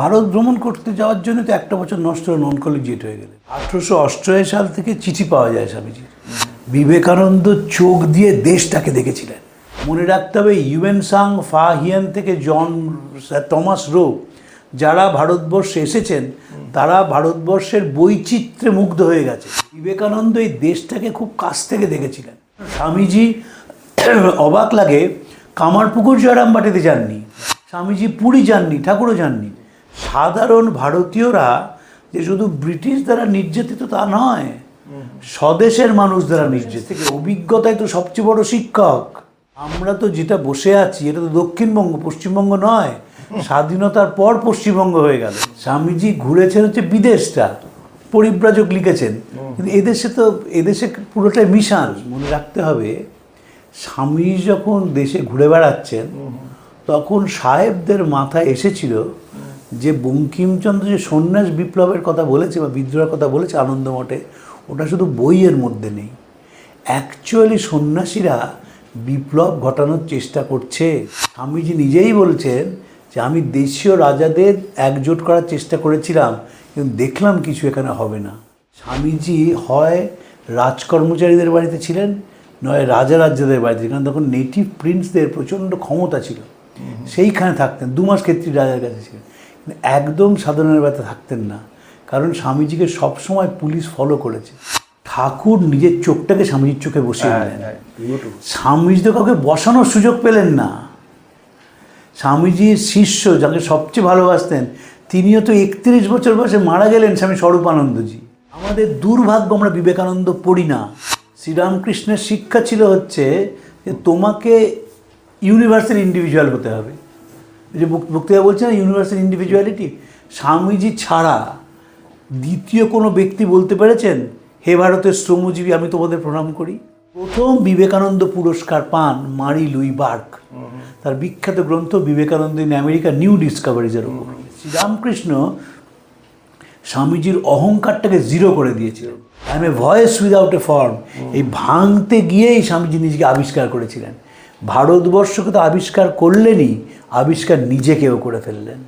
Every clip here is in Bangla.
ভারত ভ্রমণ করতে যাওয়ার জন্য তো একটা বছর নষ্ট হলো নন কলেজিয়েট হয়ে গেলে। আঠেরোশো অষ্টআশি সাল থেকে চিঠি পাওয়া যায় স্বামীজির বিবেকানন্দ চোখ দিয়ে দেশটাকে দেখেছিলেন। মনে রাখতে হবে, ইউএন সাং ফা হিয়ান থেকে জন টমাস রো, যারা ভারতবর্ষে এসেছেন, তারা ভারতবর্ষের বৈচিত্র্যে মুগ্ধ হয়ে গেছে। বিবেকানন্দ এই দেশটাকে খুব কাছ থেকে দেখেছিলেন। স্বামীজি অবাক লাগে, কামারপুকুর জয়রামবাটিতে যাননি। স্বামীজি পুরী যাননি, ঠাকুরও যাননি। সাধারণ ভারতীয়রা যে শুধু ব্রিটিশ দ্বারা নির্যাতিত তা নয় স্বদেশের মানুষ দ্বারা নির্যাতিত। অভিজ্ঞতাই তো সবচেয়ে বড় শিক্ষক। আমরা তো যেটা বসে আছি এটা তো দক্ষিণবঙ্গ পশ্চিমবঙ্গ নয় স্বাধীনতার পর পশ্চিমবঙ্গ হয়ে গেল। স্বামীজি ঘুরেছেন হচ্ছে বিদেশটা পরিব্রাজক লিখেছেন। কিন্তু এদেশে তো এদেশে পুরোটাই মিশাল। মনে রাখতে হবে স্বামী যখন দেশে ঘুরে বেড়াচ্ছেন তখন সাহেবদের মাথায় এসেছিল যে বঙ্কিমচন্দ্র যে সন্ন্যাস বিপ্লবের কথা বলেছে বা বিদ্রোহের কথা বলেছে আনন্দমঠে ওটা শুধু বইয়ের মধ্যে নেই। অ্যাকচুয়ালি সন্ন্যাসীরা বিপ্লব ঘটানোর চেষ্টা করছে। স্বামীজি নিজেই বলছেন যে আমি দেশীয় রাজাদের একজোট করার চেষ্টা করেছিলাম কিন্তু দেখলাম কিছু এখানে হবে না। স্বামীজি হয় রাজকর্মচারীদের বাড়িতে ছিলেন নয় রাজা রাজ্যদের বাড়িতে কারণ তখন নেটিভ প্রিন্সদের প্রচণ্ড ক্ষমতা ছিল। সেইখানে থাকতেন দু মাস ক্ষেত্রী রাজার কাছে ছিলেন। একদম সাধারণের ব্যথা থাকতেন না। কারণ স্বামীজিকে সবসময় পুলিশ ফলো করেছে। ঠাকুর নিজের চোখটাকে স্বামীজির চোখে বসিয়ে হ্যাঁ, দিলেন। হ্যাঁ, স্বামীজি তো কাউকে বসানোর সুযোগ পেলেন না। স্বামীজির শিষ্য যাকে সবচেয়ে ভালোবাসতেন তিনিও তো একত্রিশ বছর বয়সে মারা গেলেন স্বামী স্বরূপানন্দজি। আমাদের দুর্ভাগ্য আমরা বিবেকানন্দ পড়ি না। শ্রীরামকৃষ্ণের শিক্ষা ছিল হচ্ছে যে তোমাকে ইউনিভার্সাল ইন্ডিভিজুয়াল হতে হবে। যে বক- বক্তৃতা বলছে না ইউনিভার্সাল ইন্ডিভিজুয়ালিটি স্বামীজি ছাড়া দ্বিতীয় কোনো ব্যক্তি বলতে পেরেছেন, হে ভারতের শ্রমজীবী, আমি তোমাদের প্রণাম করি। প্রথম বিবেকানন্দ পুরস্কার পান মারি লুই বার্ক। তার বিখ্যাত গ্রন্থ বিবেকানন্দ ইন আমেরিকা, নিউ ডিসকভারিজের উপর। শ্রীরামকৃষ্ণ স্বামীজির অহংকারটাকে জিরো করে দিয়েছিল I am a voice without a form এই ভাঙতে গিয়েই স্বামীজি নিজেকে আবিষ্কার করেছিলেন। ভারতবর্ষকে তো আবিষ্কার করলেনই, আবিষ্কার নিজেকেও করে ফেললেন।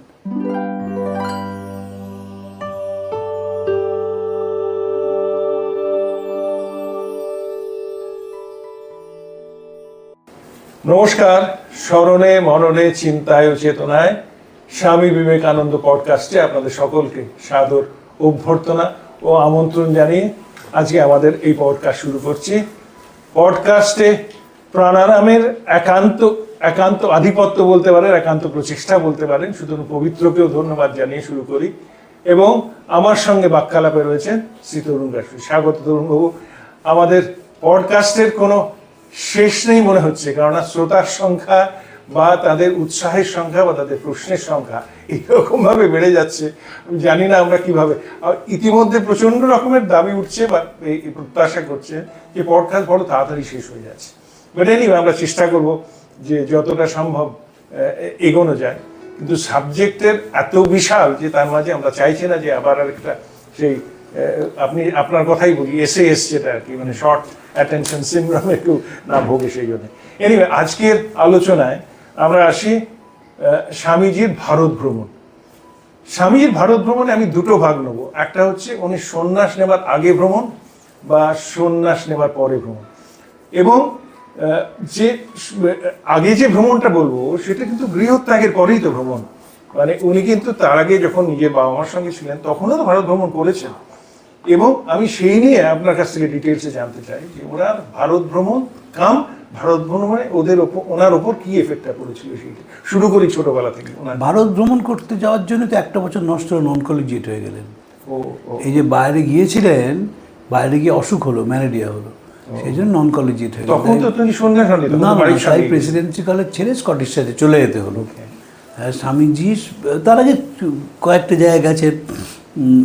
নমস্কার, স্মরণে, মননে, চিন্তায় ও চেতনায় স্বামী বিবেকানন্দ পডকাস্টে আপনাদের সকলকে সাদর অভ্যর্থনা ও আমন্ত্রণ জানিয়ে আজকে আমাদের এই পডকাস্ট শুরু করছি। পডকাস্টে প্রাণারামের একান্ত একান্ত আধিপত্য বলতে পারেন, একান্ত প্রচেষ্টা বলতে পারেন, সুতরাং পবিত্রকেও ধন্যবাদ জানিয়ে শুরু করি। এবং আমার সঙ্গে বাক্যালাপে রয়েছেন শ্রী তরুণ রাষ্ট্রী স্বাগত তরুণবাবু আমাদের পডকাস্টের কোনো শেষ নেই মনে হচ্ছে, কেননা শ্রোতার সংখ্যা বা তাদের উৎসাহের সংখ্যা বা তাদের প্রশ্নের সংখ্যা এরকম ভাবে বেড়ে যাচ্ছে। আমি জানি না আমরা কীভাবে। ইতিমধ্যে প্রচণ্ড রকমের দাবি উঠছে বা প্রত্যাশা করছে যে পডকাস্ট বড় তাড়াতাড়ি শেষ হয়ে যাচ্ছে। বাট এনিওয়ে আমরা চেষ্টা করব যে যতটা সম্ভব এগোনো যায়। কিন্তু সাবজেক্টের এত বিশাল যে তার মাঝে আমরা চাইছি না যে আবার আরেকটা সেই আপনি, আপনার কথাই বলি এসে এস যেটা আর কি মানে শর্ট অ্যাটেনশন সিন্ড্রোমে একটু না ভোগে সেই জন্য। এনিওয়ে আজকের আলোচনায় আমরা আসি স্বামীজির ভারত ভ্রমণ। স্বামীজির ভারত ভ্রমণে আমি দুটো ভাগ নেব। একটা হচ্ছে উনি সন্ন্যাস নেবার আগে ভ্রমণ বা সন্ন্যাস নেবার পরে ভ্রমণ। এবং যে আগে যে ভ্রমণটা বলব সেটা কিন্তু গৃহত্যাগের পরেই তো ভ্রমণ। মানে উনি কিন্তু তার আগে যখন নিজের বাবা মার সঙ্গে ছিলেন তখনও তো ভারত ভ্রমণ করেছেন। এবং আমি সেই নিয়ে আপনার কাছ থেকে ডিটেলসে জানতে চাই যে ওনার ভারত ভ্রমণ কাম ভারত ভ্রমণে ওদের ওপর ওনার ওপর কি এফেক্টটা পড়েছিল সেইটা। শুরু করি ছোটবেলা থেকে। ভারত ভ্রমণ করতে যাওয়ার জন্য তো একটা বছর নষ্ট হলো নন কলেজিয়েট হয়ে গেলেন। এই যে বাইরে গিয়েছিলেন বাইরে গিয়ে অসুখ হলো ম্যালেরিয়া হলো। সেই জন্য নন কলেজিয়েট হয়ে তখন তো না তাই প্রেসিডেন্সি কলেজ ছেড়ে স্কটিশ সাথে চলে যেতে হলো। হ্যাঁ স্বামীজি তার আগে কয়েকটা জায়গায় গেছেন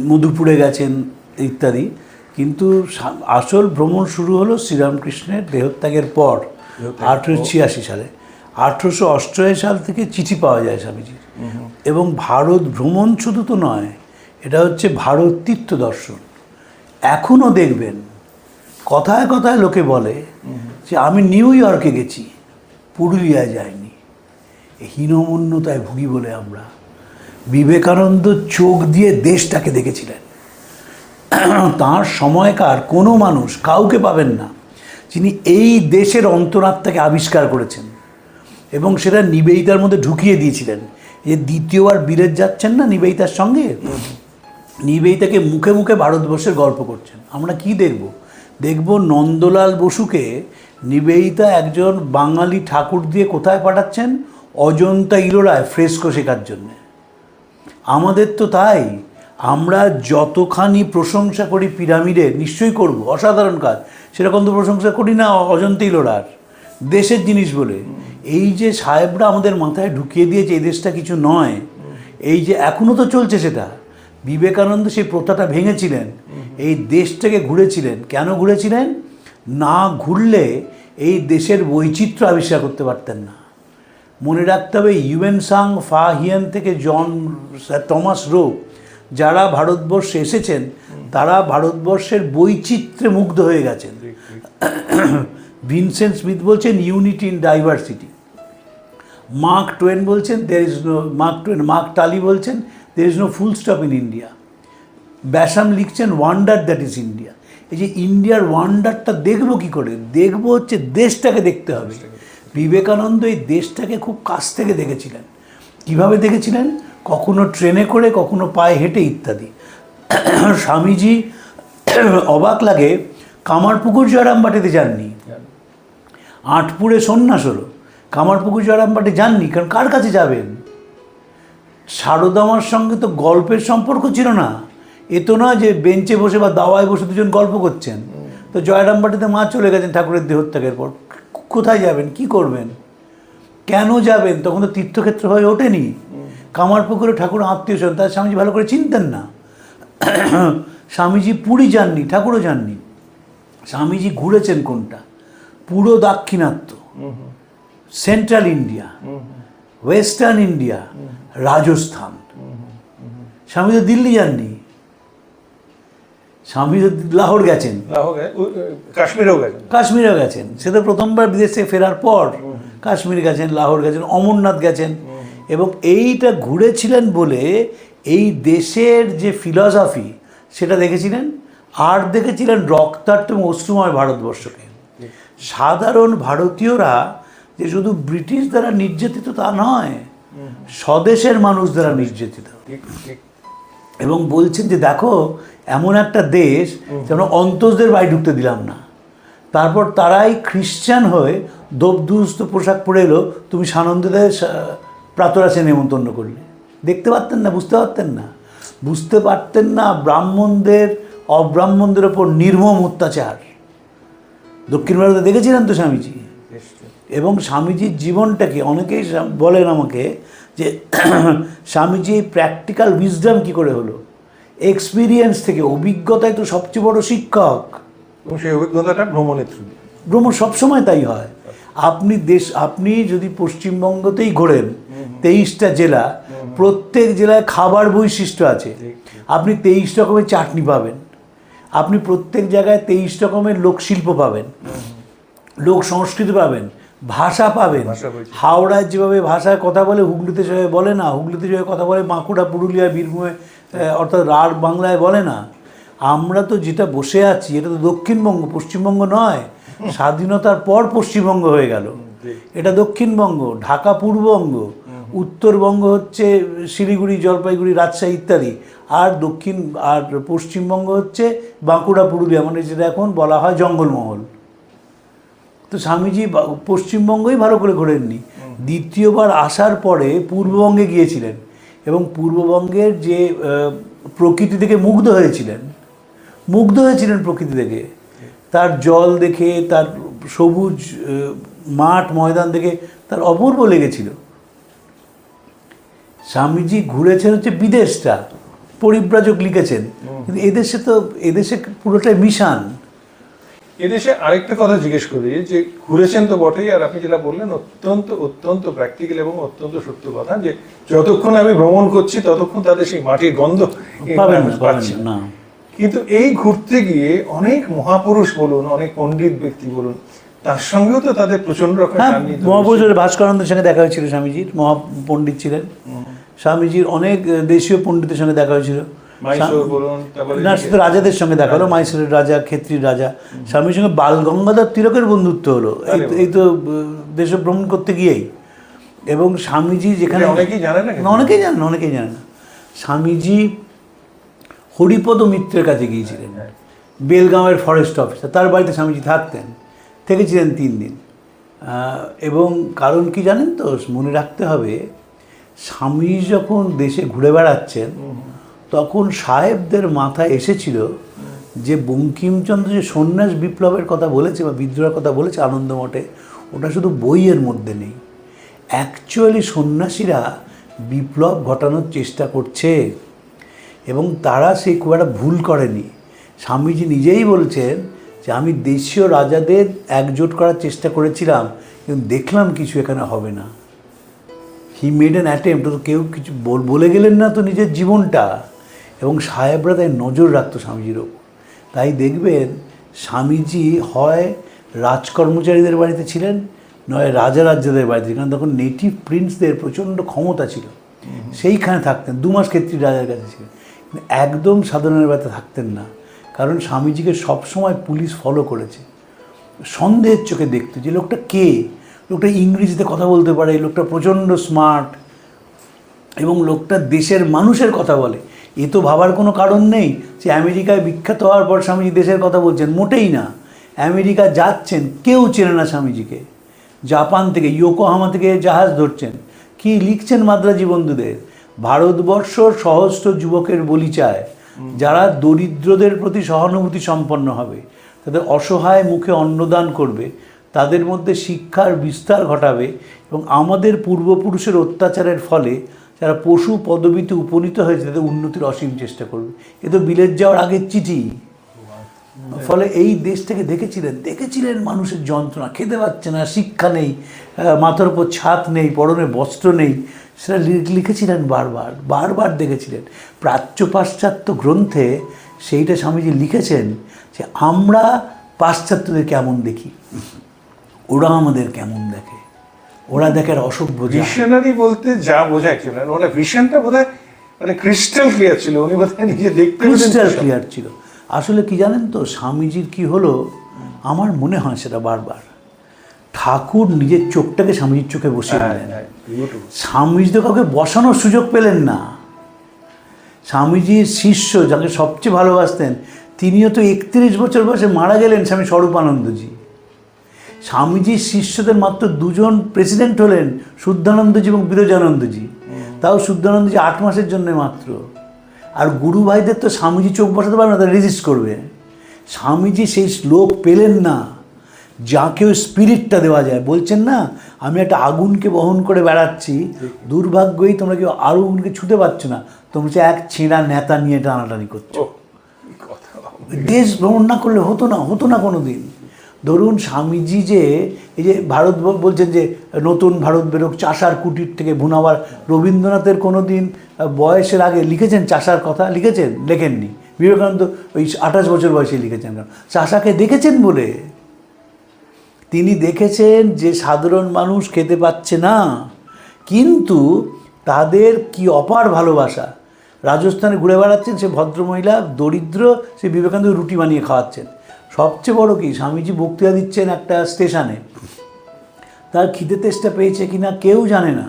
মধুপুরে গেছেন ইত্যাদি। কিন্তু আসল ভ্রমণ শুরু হলো শ্রীরামকৃষ্ণের দেহত্যাগের পর আঠেরোশো ছিয়াশি সালে। আঠেরোশো অষ্টআশি সাল থেকে চিঠি পাওয়া যায় স্বামীজির। এবং ভারত ভ্রমণ শুধু তো নয় এটা হচ্ছে ভারত তীর্থ দর্শন। এখনও দেখবেন কথায় কথায় লোকে বলে যে আমি নিউ ইয়র্কে গেছি পুরুলিয়া যাইনি। হীনমন্যতায় ভুগি বলে আমরা। বিবেকানন্দ চোখ দিয়ে দেশটাকে দেখেছিলেন। তাঁর সময়কার কোনো মানুষ কাউকে পাবেন না যিনি এই দেশের অন্তরাত্মাকে আবিষ্কার করেছেন এবং সেটা নিবেদিতার মধ্যে ঢুকিয়ে দিয়েছিলেন। যে দ্বিতীয়বার বিলেত যাচ্ছেন না নিবেদিতার সঙ্গে? নিবেদিতাকে মুখে মুখে ভারতবর্ষের গল্প করছেন। আমরা কি দেখব? দেখব নন্দলাল বসুকে নিবেদিতা একজন বাঙালি ঠাকুর দিয়ে কোথায় পাঠাচ্ছেন? অজন্তা ইলোরায় ফ্রেস্কো শেখার জন্যে। আমাদের তো তাই। আমরা যতখানি প্রশংসা করি পিরামিডের, নিশ্চয়ই করব, অসাধারণ কাজ। সেরকম তো প্রশংসা করি না অজন্তা ইলোরার দেশের জিনিস বলে। এই যে সাহেবরা আমাদের মাথায় ঢুকিয়ে দিয়েছে, এই দেশটা কিছু নয়। এই যে এখনও তো চলছে সেটা। বিবেকানন্দ সেই প্রথাটা ভেঙেছিলেন এই দেশটাকে ঘুরেছিলেন। কেন ঘুরেছিলেন? না ঘুরলে এই দেশের বৈচিত্র্য আবিষ্কার করতে পারতেন না। মনে রাখতে হবে ইউএন সাং ফা হিয়ান থেকে জন টমাস রো যারা ভারতবর্ষে এসেছেন তারা ভারতবর্ষের বৈচিত্র্যে মুগ্ধ হয়ে গেছেন। ভিনসেন্ট স্মিথ বলছেন unity in diversity. Mark Twain বলছেন there is no Mark Twain Mark Tully বলছেন there is no full stop in India Basham লিখছেন ওয়ান্ডার দ্যাট ইজ ইন্ডিয়া এই যে ইন্ডিয়ার ওয়ান্ডারটা দেখব কি করে? দেখব হচ্ছে দেশটাকে দেখতে হবে। বিবেকানন্দ এই দেশটাকে খুব কাছ থেকে দেখেছিলেন। কীভাবে দেখেছিলেন? কখনো ট্রেনে করে কখনো পায়ে হেঁটে ইত্যাদি। স্বামীজি অবাক লাগে কামারপুকুর জয়রামবাটিতে যাননি। আটপুরে সন্ন্যাস হলো। কামারপুকুর জয়রামবাটি যাননি কারণ কার কাছে যাবেন? সারদামার সঙ্গে তো গল্পের সম্পর্ক ছিল না। এ তো না যে বেঞ্চে বসে বা দাওয়ায় বসে দুজন গল্প করছেন। তো জয়রামবাটিতে মা চলে গেছেন ঠাকুরের দেহত্যাগের পর। কোথায় যাবেন? কি করবেন? কেন যাবেন? তখন তো তীর্থক্ষেত্র হয়ে ওঠেনি। কামারপুকুরে ঠাকুর আত্মীয় স্বজন তার স্বামীজি ভালো করে চিনতেন না। স্বামীজি পুরী যাননি ঠাকুরও যাননি। স্বামীজি ঘুরেছেন কোনটা? পুরো দাক্ষিণাত্য। Central India. Western India Rajasthan Swami তো দিল্লি যাননি। স্বামী তো লাহোর গেছেন। কাশ্মীরেও গেছেন। কাশ্মীরেও গেছেন। সে তো প্রথমবার বিদেশ থেকে ফেরার পর কাশ্মীর গেছেন লাহোর গেছেন অমরনাথ গেছেন। এবং এইটা ঘুরেছিলেন বলে এই দেশের যে ফিলসফি সেটা দেখেছিলেন? আর দেখেছিলেন রক্তার্থ এবং অশ্রুময় ভারতবর্ষকে। সাধারণ ভারতীয়রা যে শুধু ব্রিটিশ দ্বারা নির্যাতিত তা নয় স্বদেশের মানুষ দ্বারা নির্যাতিত। এবং বলছেন যে দেখো এমন একটা দেশ যেন অন্তজদের বাড়ি ঢুকতে দিলাম না। তারপর তারাই খ্রিস্টান হয়ে দোবদুস্ত পোশাক পরে এলো তুমি সানন্দদের প্রাতরাসে নেমন্তন্ন করলে। দেখতে পারতেন না বুঝতে পারতেন না। বুঝতে পারতেন না ব্রাহ্মণদের অব্রাহ্মণদের ওপর নির্মম অত্যাচার। দক্ষিণ ভারতে দেখেছিলেন তো স্বামীজি। এবং স্বামীজির জীবনটাকে অনেকেই বলেন আমাকে যে স্বামীজি প্র্যাকটিক্যাল উইজডম কী করে হলো? এক্সপিরিয়েন্স থেকে অভিজ্ঞতাই তো সবচেয়ে বড় শিক্ষক। এবং সেই অভিজ্ঞতাটা ভ্রমণের থ্রু ভ্রমণ সবসময় তাই হয়। আপনি দেশ আপনি যদি পশ্চিমবঙ্গতেই ঘোরেন তেইশটা জেলা প্রত্যেক জেলায় খাবার বৈশিষ্ট্য আছে। আপনি তেইশ রকমের চাটনি পাবেন। আপনি প্রত্যেক জায়গায় তেইশ রকমের লোকশিল্প পাবেন। লোক সংস্কৃতি পাবেন। ভাষা পাবেন। হাওড়ায় যেভাবে ভাষায় কথা বলে হুগলিতে সেভাবে বলে না হুগলিতে যেভাবে কথা বলে বাঁকুড়া পুরুলিয়া বীরভূমে অর্থাৎ রাঢ় বাংলায় বলে না আমরা তো যেটা বসে আছি এটা তো দক্ষিণবঙ্গ পশ্চিমবঙ্গ নয় স্বাধীনতার পর পশ্চিমবঙ্গ হয়ে গেল। এটা দক্ষিণবঙ্গ ঢাকা পূর্ববঙ্গ উত্তরবঙ্গ হচ্ছে শিলিগুড়ি জলপাইগুড়ি রাজশাহী ইত্যাদি আর দক্ষিণ আর পশ্চিমবঙ্গ হচ্ছে বাঁকুড়া পুরুলিয়া মানে যেটা এখন বলা হয় জঙ্গলমহল। তো স্বামীজি পশ্চিমবঙ্গই ভালো করে ঘোরেননি। দ্বিতীয়বার আসার পরে পূর্ববঙ্গে গিয়েছিলেন এবং পূর্ববঙ্গের যে প্রকৃতি থেকে মুগ্ধ হয়েছিলেন। মুগ্ধ হয়েছিলেন প্রকৃতি থেকে তার জল দেখে তার সবুজ মাঠ ময়দান দেখে তার অপূর্ব লেগেছিল। স্বামীজি ঘুরেছেন হচ্ছে বিদেশটা। পরিব্রাজক লিখেছেন। কিন্তু এদেশে তো এদেশে পুরোটাই মিশান। এদেশে আরেকটা কথা জিজ্ঞেস করি যে ঘুরেছেন তো বটেই আর আপনি যেটা বললেন অত্যন্ত অত্যন্ত প্র্যাকটিক্যাল এবং অত্যন্ত সত্য কথা যে যতক্ষণ আমি ভ্রমণ করছি ততক্ষণ তাদের সেই মাটির গন্ধ পাচ্ছে। না। কিন্তু এই ঘুরতে গিয়ে অনেক মহাপুরুষ বলুন অনেক পণ্ডিত ব্যক্তি বলুন তার সঙ্গেও তো তাদের প্রচণ্ড রকম হ্যাঁ মহাপুরুষের ভাস্করানন্দের সঙ্গে দেখা হয়েছিল স্বামীজির মহাপণ্ডিত ছিলেন। স্বামীজির অনেক দেশীয় পণ্ডিতের সঙ্গে দেখা হয়েছিল। না শুধু রাজাদের সঙ্গে দেখা হলো মাইসোরের রাজা ক্ষেত্রীর রাজা। স্বামীর সঙ্গে বাল গঙ্গাধর তিলকের বন্ধুত্ব হলো। এই তো- এই তো আহ, দেশ ভ্রমণ করতে গিয়েই। এবং স্বামীজি যেখানে অনেকেই জানে না অনেকেই জানে না অনেকেই জানে না। স্বামীজি হরিপদ মিত্রের কাছে গিয়েছিলেন। বেলগাঁওয়ের ফরেস্ট অফিসার তার বাড়িতে স্বামীজি থাকতেন থেকেছিলেন তিন দিন। এবং কারণ কি জানেন তো? মনে রাখতে হবে স্বামী যখন দেশে ঘুরে বেড়াচ্ছেন তখন সাহেবদের মাথায় এসেছিল যে বঙ্কিমচন্দ্র যে সন্ন্যাস বিপ্লবের কথা বলেছে বা বিদ্রোহের কথা বলেছে আনন্দমঠে ওটা শুধু বইয়ের মধ্যে নেই। অ্যাকচুয়ালি সন্ন্যাসীরা বিপ্লব ঘটানোর চেষ্টা করছে এবং তারা সেই খুব একটা ভুল করেনি। স্বামীজি নিজেই বলছেন যে, আমি দেশীয় রাজাদের একজোট করার চেষ্টা করেছিলাম, কিন্তু দেখলাম কিছু এখানে হবে না। হি মেড অ্যান অ্যাটেম্প তো কেউ কিছু বলে গেলেন না তো নিজের জীবনটা। এবং সাহেবরা তাই নজর রাখতো স্বামীজির ওপর। তাই দেখবেন স্বামীজি হয় রাজকর্মচারীদের বাড়িতে ছিলেন নয় রাজা রাজ্যদের বাড়িতে কারণ তখন নেটিভ প্রিন্সদের প্রচণ্ড ক্ষমতা ছিল। সেইখানে থাকতেন দু মাস ক্ষেত্রী রাজার কাছে ছিলেন। একদম সাধারণের বাড়িতে থাকতেন না। কারণ স্বামীজিকে সবসময় পুলিশ ফলো করেছে। সন্দেহের চোখে দেখতো যে লোকটা কে? লোকটা ইংরেজিতে কথা বলতে পারে লোকটা প্রচণ্ড স্মার্ট এবং লোকটা দেশের মানুষের কথা বলে। এ তো ভাবার কোনো কারণ নেই যে আমেরিকায় বিখ্যাত হওয়ার পর স্বামীজি দেশের কথা বলছেন, মোটেই না। আমেরিকা যাচ্ছেন, কেউ চেনে না স্বামীজিকে। জাপান থেকে, ইয়োকোহামা থেকে জাহাজ ধরছেন। কি লিখছেন মাদ্রাজি বন্ধুদের? ভারতবর্ষ সহস্র যুবকের বলি চায়। যারা দরিদ্রদের প্রতি সহানুভূতি সম্পন্ন হবে, তাদের অসহায় মুখে অন্নদান করবে, তাদের মধ্যে শিক্ষার বিস্তার ঘটাবে এবং আমাদের পূর্বপুরুষের অত্যাচারের ফলে যারা পশু পদবিতে উপনীত হয়েছে, তাদের উন্নতির অসীম চেষ্টা করবে। এ তো বিলেত যাওয়ার আগের চিঠি। ফলে এই দেশ থেকে দেখেছিলেন দেখেছিলেন মানুষের যন্ত্রণা। খেতে পাচ্ছে না, শিক্ষা নেই মাথার উপর ছাদ নেই, পরনে বস্ত্র নেই। সেটা লিখেছিলেন বারবার বারবার দেখেছিলেন। প্রাচ্য পাশ্চাত্য গ্রন্থে সেইটা স্বামীজি লিখেছেন যে, আমরা পাশ্চাত্যদের কেমন দেখি? ওরা আমাদের কেমন দেখে? ওরা দেখে আর অসভ্য জাত। ভিশনারি বলতে যা বোঝায় ছিল ওনার ভিশনটা বোধহয় মানে ক্রিস্টাল ক্লিয়ার ছিল উনি বোধহয় নিজে দেখতে ক্রিস্টাল ক্লিয়ার ছিল। আসলে কি জানেন তো স্বামীজির কি হলো আমার মনে হয় সেটা বারবার। ঠাকুর নিজের চোখটাকে স্বামীজির চোখে বসিয়ে হ্যাঁ, দিলেন। হ্যাঁ, স্বামীজি তো কাউকে বসানোর সুযোগ পেলেন না। স্বামীজির শিষ্য যাকে সবচেয়ে ভালোবাসতেন তিনিও তো একত্রিশ বছর বয়সে মারা গেলেন স্বামী স্বরূপানন্দজি। স্বামীজির শিষ্যদের মাত্র দুজন প্রেসিডেন্ট হলেন শুদ্ধানন্দজি এবং বিরজানন্দজি। তাও শুদ্ধানন্দজি আট মাসের জন্য মাত্র। আর গুরু ভাইদের তো স্বামীজি চোখ বসাতে পারবে না তারা রেজিস্ট করবে। স্বামীজি সেই শ্লোক পেলেন না যাকেও স্পিরিটটা দেওয়া যায়। বলছেন না আমি একটা আগুনকে বহন করে বেড়াচ্ছি দুর্ভাগ্যই তোমরা কেউ আগুনকে ছুতে পারছ না। তোমরা হচ্ছে এক ছেঁড়া নেতা নিয়ে টানাটানি করছ। দেশ ভ্রমণ না করলে হতো না হতো না কোনো দিন ধরুন স্বামীজি যে, এই যে ভারত বলছেন যে, নতুন ভারত বেরোক, চাষার কুটির থেকে ভুনাবার রবীন্দ্রনাথের কোনো দিন বয়সের আগে লিখেছেন চাষার কথা? লিখেছেন? লেখেননি। বিবেকানন্দ ওই আঠাশ বছর বয়সে লিখেছেন চাষাকে দেখেছেন বলে। তিনি দেখেছেন যে সাধারণ মানুষ খেতে পাচ্ছে না। কিন্তু তাদের কি অপার ভালোবাসা? রাজস্থানে ঘুরে বেড়াচ্ছেন সে ভদ্রমহিলা, দরিদ্র, সে বিবেকানন্দ রুটি বানিয়ে খাওয়াচ্ছেন। সবচেয়ে বড় কি? স্বামীজি বক্তৃতা দিচ্ছেন একটা স্টেশনে। তার খিদে তেষ্টা পেয়েছে কিনা কেউ জানে না।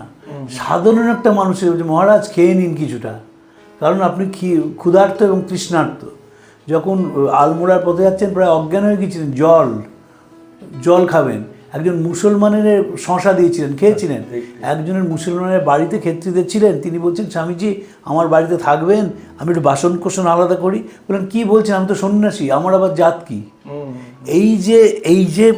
সাধারণ একটা মানুষের মহারাজ খেয়ে নিন কিছুটা। কারণ আপনি ক্ষুধার্ত এবং তৃষ্ণার্ত। যখন আলমোড়ার পথে যাচ্ছেন প্রায় অজ্ঞান হয়ে গেছিলেন জল জল খাবেন। একজন মুসলমানের শশা দিয়েছিলেন খেয়েছিলেন? একজনের মুসলমানের বাড়িতে ক্ষেত্রীদের ছিলেন তিনি বলছেন স্বামীজি আমার বাড়িতে থাকবেন আমি একটু বাসন কোসন আলাদা করি। বললেন কি বলছেন? আমি তো সন্ন্যাসী আমার আবার জাত কি? এই যে এই যে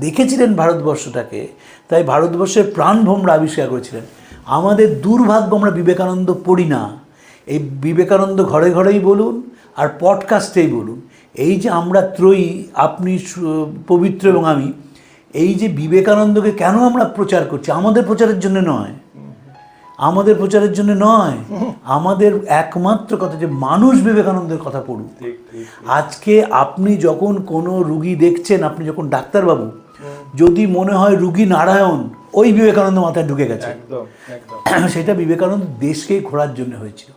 দেখেছিলেন ভারতবর্ষটাকে তাই ভারতবর্ষের প্রাণভোমরা আবিষ্কার করেছিলেন। আমাদের দুর্ভাগ্য আমরা বিবেকানন্দ পড়ি না। এই বিবেকানন্দ ঘরে ঘরেই বলুন আর পডকাস্টেই বলুন। এই যে আমরা ত্রয়ী আপনি পবিত্র এবং আমি এই যে বিবেকানন্দকে কেন আমরা প্রচার করছি? আমাদের প্রচারের জন্য নয়। আমাদের প্রচারের জন্য নয়। আমাদের একমাত্র কথা যে মানুষ বিবেকানন্দের কথা পড়ুক। আজকে আপনি যখন কোনো রুগী দেখছেন আপনি যখন ডাক্তারবাবু যদি মনে হয় রুগী নারায়ণ ওই বিবেকানন্দ মাথায় ঢুকে গেছে। সেটা বিবেকানন্দ দেশকেই ঘোরার জন্য হয়েছিল।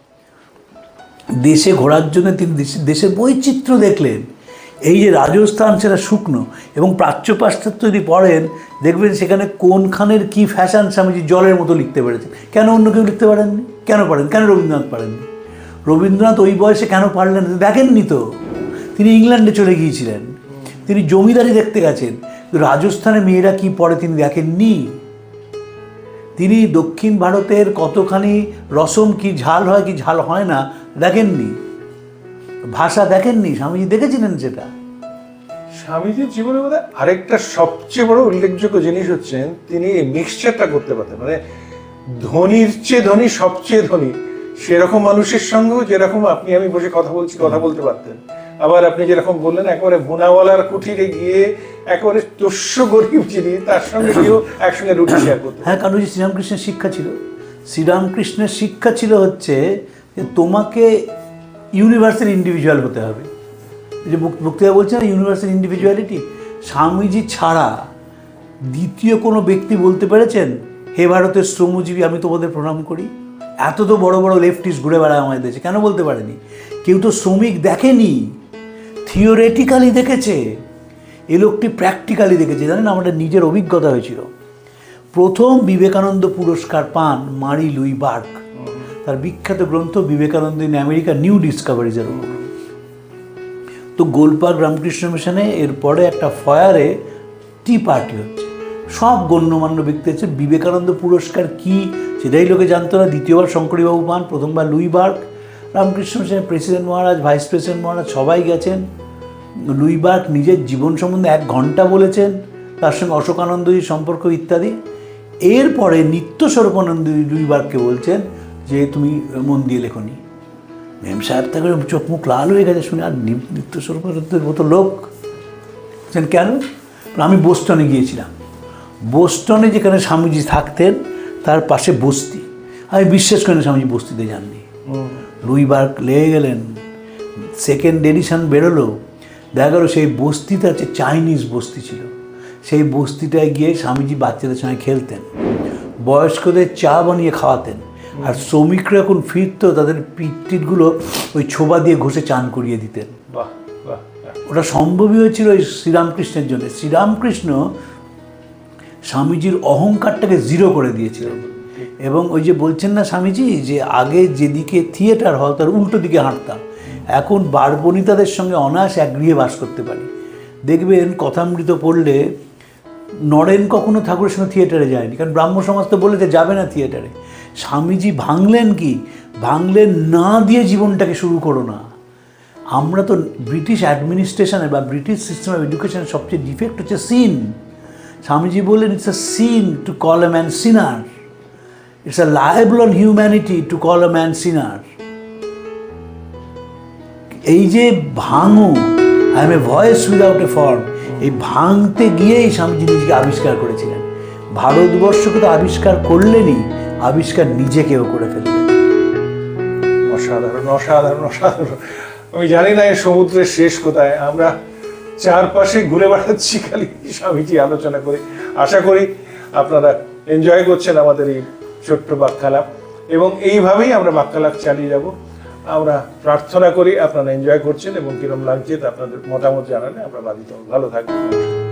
দেশে ঘোরার জন্য তিনি দেশে- দেশের বৈচিত্র্য দেখলেন। এই যে রাজস্থান সেটা শুকনো এবং প্রাচ্য পাশ্চাত্য যদি পড়েন, দেখবেন সেখানে কোনখানের কি ফ্যাশন স্বামীজি জলের মতো লিখতে পেরেছেন। কেন অন্য কেউ লিখতে পারেননি? কেন পারেন কেন রবীন্দ্রনাথ পারেননি? রবীন্দ্রনাথ ওই বয়সে কেন পারলেন? দেখেননি তো। তিনি ইংল্যান্ডে চলে গিয়েছিলেন। তিনি জমিদারি দেখতে গেছেন। রাজস্থানে মেয়েরা কি পড়ে তিনি দেখেননি? তিনি দক্ষিণ ভারতের কতখানি রসম কি ঝাল হয় কি ঝাল হয় না, দেখেননি। ভাষা দেখেননি স্বামীজি দেখেছিলেন সেটা। স্বামীজির জীবনের মধ্যে আরেকটা সবচেয়ে বড় উল্লেখযোগ্য জিনিস হচ্ছেন তিনি এই মিক্সচারটা করতে পারতেন। মানে ধনির চেয়ে ধনী সবচেয়ে ধনী। সেরকম মানুষের সঙ্গেও যেরকম আপনি আমি বসে কথা বলছি কথা বলতে পারতেন। আবার আপনি যেরকম বললেন একেবারে বোনাওয়ালার কুঠিরে গিয়ে একেবারে তোষ্য গরিব যিনি তার সঙ্গে গিয়েও একসঙ্গে রুটি শেয়ার করতেন। হ্যাঁ কারণ শ্রীরামকৃষ্ণের শিক্ষা ছিল। শ্রীরামকৃষ্ণের শিক্ষা ছিল হচ্ছে যে তোমাকে ইউনিভার্সাল ইন্ডিভিজুয়াল হতে হবে। যে বক- বক্তৃতা বলছে না ইউনিভার্সাল ইন্ডিভিজুয়ালিটি স্বামীজি ছাড়া দ্বিতীয় কোনো ব্যক্তি বলতে পেরেছেন, হে ভারতের শ্রমজীবী, আমি তোমাদের প্রণাম করি। এত তো বড় বড় লেফটিস্ট ঘুরে বেড়ায় আমাদের দেশে, কেন বলতে পারেনি? কেউ তো শ্রমিক দেখেনি থিওরেটিক্যালি দেখেছে। এ লোকটি প্র্যাকটিক্যালি দেখেছে, জানেন আমাদের নিজের অভিজ্ঞতা হয়েছিল। প্রথম বিবেকানন্দ পুরস্কার পান মারি লুই বার্ক তার বিখ্যাত গ্রন্থ বিবেকানন্দ ইন আমেরিকা নিউ ডিসকভারিজের উপর তো গোলপার্ক রামকৃষ্ণ মিশনে এরপরে একটা ফয়ারে টি পার্টি হচ্ছে। সব গণ্যমান্য ব্যক্তি হচ্ছে, বিবেকানন্দ পুরস্কার কি? সেটাই লোকে জানতো না। দ্বিতীয়বার শঙ্করীবাবু পান, প্রথমবার লুই বার্ক। রামকৃষ্ণ মিশনের president Maharaj, vice president Maharaj সবাই গেছেন। লুই বার্ক নিজের জীবন সম্বন্ধে এক ঘণ্টা বলেছেন, তার সঙ্গে অশোকানন্দজির সম্পর্ক ইত্যাদি। এরপরে নিত্য স্বরূপানন্দ লুই বার্ককে বলছেন যে তুমি মন দিয়ে লেখনি। মেম সাহেব তাকে চোখ মুখ লাল হয়ে গেছে শুনে আর নিত্য স্বরূপানন্দের মতো লোক। বলছেন কেন? আমি বোস্টনে গিয়েছিলাম। বোস্টনে যেখানে স্বামীজি থাকতেন তার পাশে বস্তি। আমি বিশ্বাস করি না স্বামীজি বস্তিতে যাননি। লুই বার্ক লেগে গেলেন। সেকেন্ড এডিশন বেরোলো। দেখা গেলো সেই বস্তিটা হচ্ছে চাইনিজ বস্তি ছিল। সেই বস্তিটায় গিয়ে স্বামীজি বাচ্চাদের সঙ্গে খেলতেন। বয়স্কদের চা বানিয়ে খাওয়াতেন। আর শ্রমিকরা এখন ফিরতো তাদের পিটটিটগুলো ওই ছোবা দিয়ে ঘষে চান করিয়ে দিতেন। ওটা সম্ভবই হয়েছিল ওই শ্রীরামকৃষ্ণের জন্য। শ্রীরামকৃষ্ণ স্বামীজির অহংকারটাকে জিরো করে দিয়েছিল এবং ওই যে বলছেন না স্বামীজি যে আগে যেদিকে থিয়েটার হল তার উল্টো দিকে হাঁটতাম। এখন বারবণিতাদের সঙ্গে অনায়াস এক গৃহে বাস করতে পারি। দেখবেন কথামৃত পড়লে নরেন কখনো ঠাকুরের সঙ্গে থিয়েটারে যায়নি। কারণ ব্রাহ্ম সমাজ তো বলেছে যাবে না থিয়েটারে স্বামীজি ভাঙলেন কি? ভাঙলেন না দিয়ে জীবনটাকে শুরু করো না। আমরা তো ব্রিটিশ অ্যাডমিনিস্ট্রেশনের বা ব্রিটিশ সিস্টেম অফ এডুকেশনের সবচেয়ে ডিফেক্ট হচ্ছে সিন স্বামীজি বললেন it's a sin to call a man sinner it's a libel on humanity to call a man sinner এই যে ভাঙো I am a voice without a form এই ভাঙতে গিয়েই স্বামীজি নিজেকে আবিষ্কার করেছিলেন। ভারতবর্ষকে তো আবিষ্কার করলেনই। আবিষ্কার নিজেকেও করে ফেলবে। অসাধারণ অসাধারণ অসাধারণ। আমি জানি না এই সমুদ্রের শেষ কোথায়। আমরা চারপাশে ঘুরে বেড়াচ্ছি খালি স্বামীজি আলোচনা করে। আশা করি আপনারা এনজয় করছেন আমাদের এই ছোট্ট বাক্যালাপ এবং এইভাবেই আমরা বাক্যালাপ চালিয়ে যাব। আমরা প্রার্থনা করি আপনারা এনজয় করছেন এবং কিরম লাগছে তা আপনাদের মতামত জানালে আমরা বাধিত। ভালো থাকবেন।